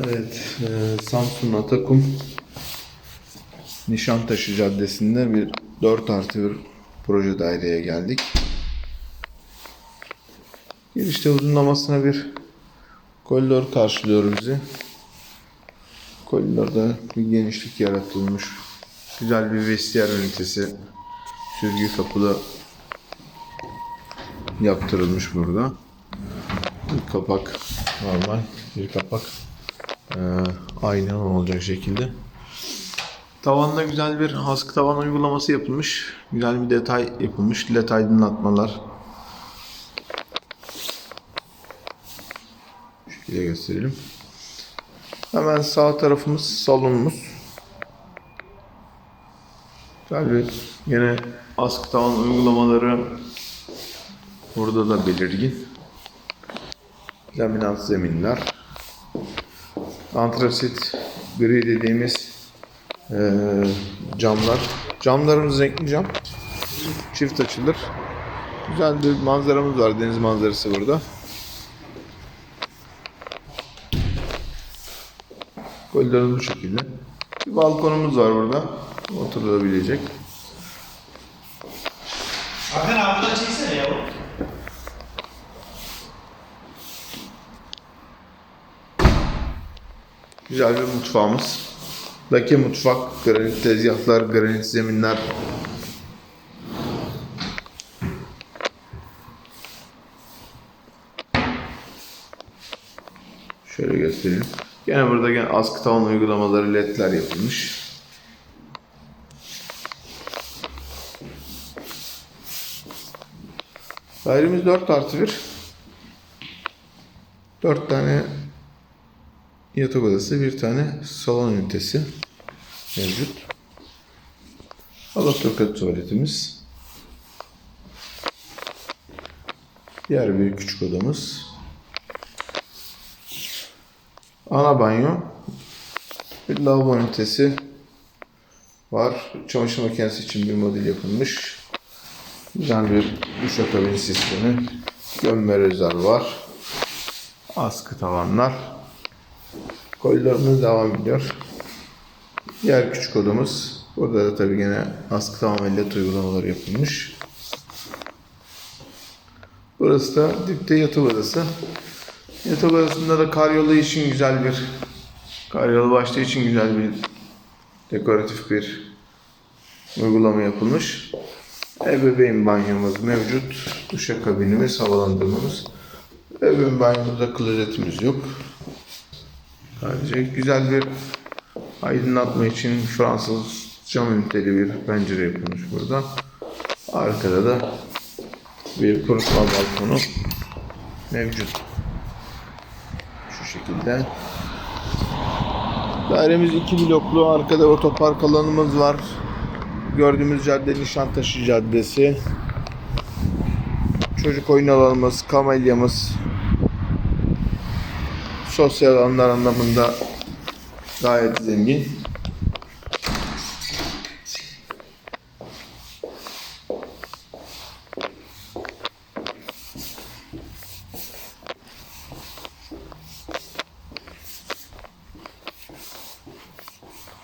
Evet, e, Samsun Atakum Nişantaşı Caddesi'nde bir 4 artı bir proje daireye geldik. Girişte uzunlamasına bir koridor karşılıyor bizi. Koridorda bir genişlik yaratılmış. Güzel bir vestiyer ünitesi. Sürgü kapıda yaptırılmış burada. Bir kapak normal bir kapak ee, aynalı olacak şekilde. Tavanda güzel bir askı tavan uygulaması yapılmış. Güzel bir detay yapılmış. LED aydınlatmalar. Şu şekilde gösterelim. Hemen sağ tarafımız salonumuz. Bir yine askı tavan uygulamaları burada da belirgin. Laminat zeminler. Antrasit gri dediğimiz eee, camlar. Camlarımız renkli cam. Çift açılır. Güzel bir manzaramız var. Deniz manzarası burada. Koridorumuz bu şekilde. Bir balkonumuz var burada. Oturulabilecek. Güzel bir mutfağımız. Lake mutfak, granit tezgahlar, granit zeminler. Şöyle göstereyim. Gene burada gene askı tavan uygulamaları ledler yapılmış. Dairemiz 4 artı 1. 4 tane yatak odası, bir tane salon ünitesi mevcut. Alaturka tuvaletimiz. Diğer bir küçük odamız. Ana banyo. Bir lavabo ünitesi var. Çamaşır makinesi için bir model yapılmış. Güzel bir duşakabin sistemi. Gömme rezervuar. Askı tavanlar. Koridorumuz devam ediyor. Diğer küçük odamız. Burada da tabii gene askı tamamen led uygulamaları yapılmış. Burası da dipte yatak odası. Yatak odasında da karyolu için güzel bir karyolu başlığı için güzel bir dekoratif bir uygulama yapılmış. Ebeveyn banyomuz mevcut. Duşakabinimiz, havalandırmamız. Ebeveyn banyomuzda klozetimiz yok. Sadece güzel bir aydınlatma için Fransız cam üniteli bir pencere yapılmış burada. Arkada da bir kurutma balkonu mevcut. Şu şekilde. Dairemiz iki bloklu. Arkada otopark alanımız var. Gördüğümüz cadde Nişantaşı Caddesi. Çocuk oyun alanımız, kamelyamız, sosyal alanlar anlamında gayet zengin.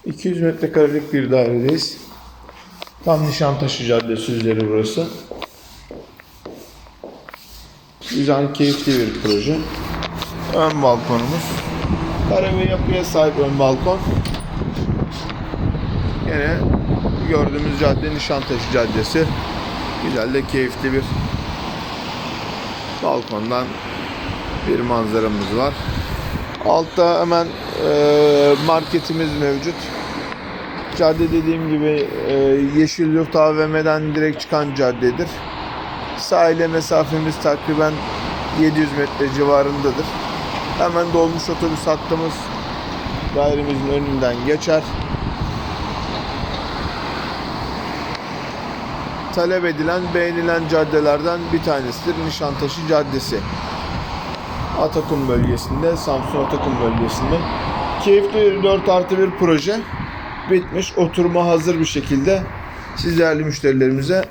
...200 metrekarelik bir dairedeyiz. Tam Nişantaşı Caddesi üzeri burası. Güzel, keyifli bir proje. Ön balkonumuz. Kare ve yapıya sahip ön balkon. Yine gördüğümüz cadde Nişantaşı Caddesi. Güzel de keyifli bir balkondan bir manzaramız var. Altta hemen e, marketimiz mevcut. Cadde dediğim gibi e, Yeşil Yurt AVM'den direkt çıkan caddedir. Sahile mesafemiz takriben 700 metre civarındadır. Hemen dolmuş otobüs hattımız dairemizin önünden geçer. Talep edilen, beğenilen caddelerden bir tanesidir Nişantaşı Caddesi. Atakum bölgesinde, Samsun Atakum bölgesinde. Keyifli bir 4 artı bir proje. Bitmiş, oturuma hazır bir şekilde siz müşterilerimize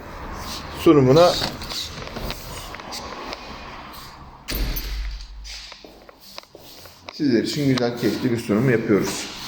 sunumuna sizler için güzel, keyifli bir sunum yapıyoruz.